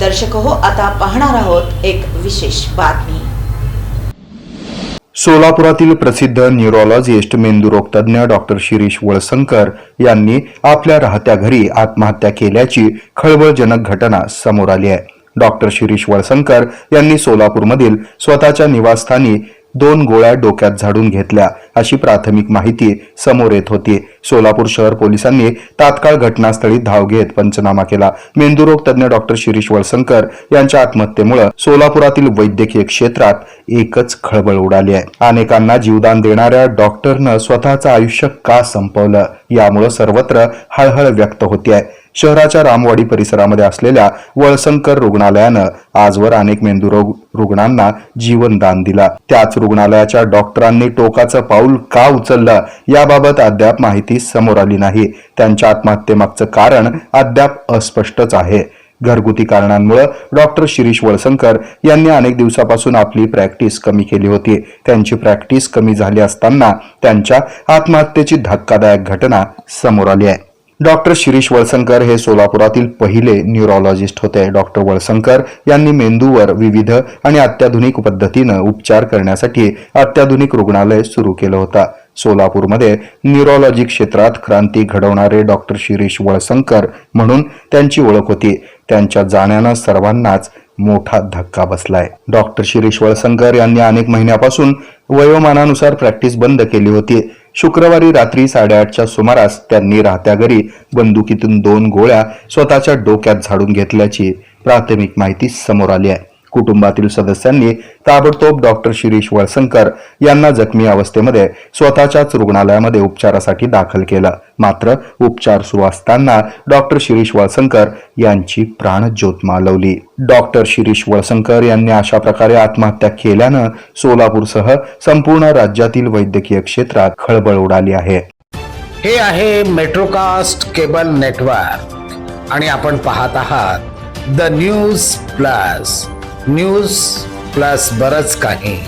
दर्शक हो आता पाहणार आहोत एक विशेष बातमी. सोलापुरातील प्रसिद्ध न्यूरोलॉजिस्ट मेंदुरोग तज्ज्ञ डॉक्टर शिरीष वळसंकर यांनी आपल्या राहत्या घरी आत्महत्या केल्याची खळबळजनक घटना समोर आली आहे. डॉक्टर शिरीष वळसंकर यांनी सोलापूरमधील स्वतःच्या निवासस्थानी दोन गोळ्या डोक्यात झाडून घेतल्या. अशी प्राथमिक माहिती समोर येत होती. सोलापूर शहर पोलिसांनी तात्काळ घटनास्थळी धाव घेत पंचनामा केला. मेंदुरोग तज्ज्ञ डॉक्टर शिरीष वळसंकर यांच्या आत्महत्येमुळे सोलापुरातील वैद्यकीय क्षेत्रात एकच खळबळ उडाली आहे. अनेकांना जीवदान देणाऱ्या डॉक्टरनं स्वतःचं आयुष्य का संपवलं? यामुळे सर्वत्र हळहळ व्यक्त होते आहे शहराच्या रामवाडी परिसरामध्ये असलेल्या वळसंकर रुग्णालयानं आजवर अनेक मेंदुरोग रुग्णांना जीवनदान दिला. त्याच रुग्णालयाच्या डॉक्टरांनी टोकाचं पाऊल का उचललं? याबाबत अद्याप माहिती समोर आली नाही. त्यांच्या आत्महत्येमागचं कारण अद्याप अस्पष्टच आहे. घरगुती कारणांमुळे डॉक्टर शिरीष वळसंकर यांनी अनेक दिवसापासून आपली प्रॅक्टिस कमी केली होती. त्यांची प्रॅक्टिस कमी झाली असताना त्यांच्या आत्महत्येची धक्कादायक घटना समोर आली आहे. डॉक्टर शिरीष वळसंकर हे सोलापुरातील पहिले न्यूरोलॉजिस्ट होते. डॉक्टर वळसंकर यांनी मेंदूवर विविध आणि अत्याधुनिक पद्धतीनं उपचार करण्यासाठी अत्याधुनिक रुग्णालय सुरू केलं होतं. सोलापूरमध्ये न्यूरोलॉजी क्षेत्रात क्रांती घडवणारे डॉक्टर शिरीष वळसंकर म्हणून त्यांची ओळख होती. त्यांच्या जाण्यानं सर्वांनाच मोठा धक्का बसलाय. डॉक्टर शिरीष वळसंकर यांनी अनेक महिन्यापासून वयोमानानुसार प्रॅक्टिस बंद केली होती. शुक्रवारी रात्री साडेआठच्या सुमारास त्यांनी राहत्या घरी बंदुकीतून दोन गोळ्या स्वतःच्या डोक्यात झाडून घेतल्याची प्राथमिक माहिती समोर आली आहे. कुटुंबातील सदस्यांनी ताबडतोब डॉक्टर शिरीष वळसंकर यांना जखमी अवस्थेमध्ये स्वतःच्याच रुग्णालयामध्ये उपचारासाठी दाखल केलं. मात्र उपचार सुरू असताना डॉक्टर शिरीष वळसंकर यांची प्राणज्योत मालवली. डॉक्टर शिरीष वळसंकर यांनी अशा प्रकारे आत्महत्या केल्यानं सोलापूरसह संपूर्ण राज्यातील वैद्यकीय क्षेत्रात खळबळ उडाली आहे. हे आहे मेट्रोकास्ट केबल नेटवर्क आणि आपण पाहत आहात the news plus. News plus बरच काही.